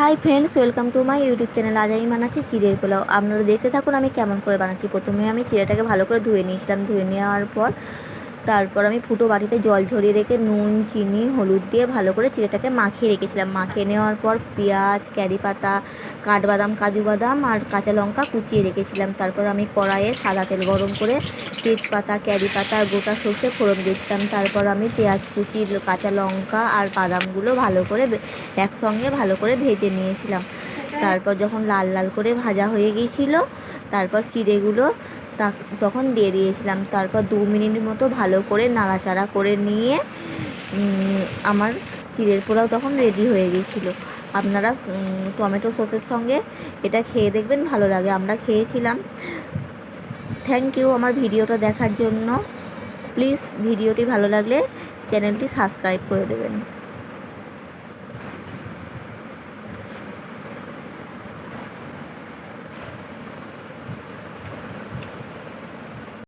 Hi friends welcome to my YouTube channel আজ আমি বানাচ্ছি চিড়ের পোলাও। আপনারা দেখতে থাকুন আমি কেমন করে বানাচ্ছি। প্রথমে আমি চিড়াটাকে ভালো করে ধুয়ে নিয়েছিলাম। ধুয়ে নেওয়ার পর তারপর আমি ফুটো বাটিতে জল ঝরিয়ে রেখে নুন, চিনি, হলুদ দিয়ে ভালো করে চিড়েটাকে মাখিয়ে রেখেছিলাম। মাখিয়ে নেওয়ার পর পেঁয়াজ ক্যারি পাতা কাঠবাদাম, কাজু বাদাম আর কাঁচা লঙ্কা কুচিয়ে রেখেছিলাম। তারপর আমি কড়াইয়ে সাদা তেল গরম করে তেজপাতা ক্যারি পাতা গোটা সর্ষে ফোড়ন দিয়েছিলাম তারপর আমি পেঁয়াজ, কুচি, কাঁচা লঙ্কা আর বাদামগুলো ভালো করে একসঙ্গে ভালো করে ভেজে নিয়েছিলাম। তারপর যখন লাল লাল করে ভাজা হয়ে গিয়েছিল, তারপর চিড়েগুলো তা তখন দিয়ে দিয়েছিলাম। তারপর দু মিনিট মতো ভালো করে নাড়াচাড়া করে নিয়ে আমার চিড়ের পোলাও তখন রেডি হয়ে গিয়েছিল আপনারা টমেটো সসের সঙ্গে এটা খেয়ে দেখবেন, ভালো লাগে। আমরা খেয়েছিলাম। থ্যাংক ইউ আমার ভিডিওটা দেখার জন্য। প্লিজ ভিডিওটি ভালো লাগলে চ্যানেলটি সাবস্ক্রাইব করে দেবেন।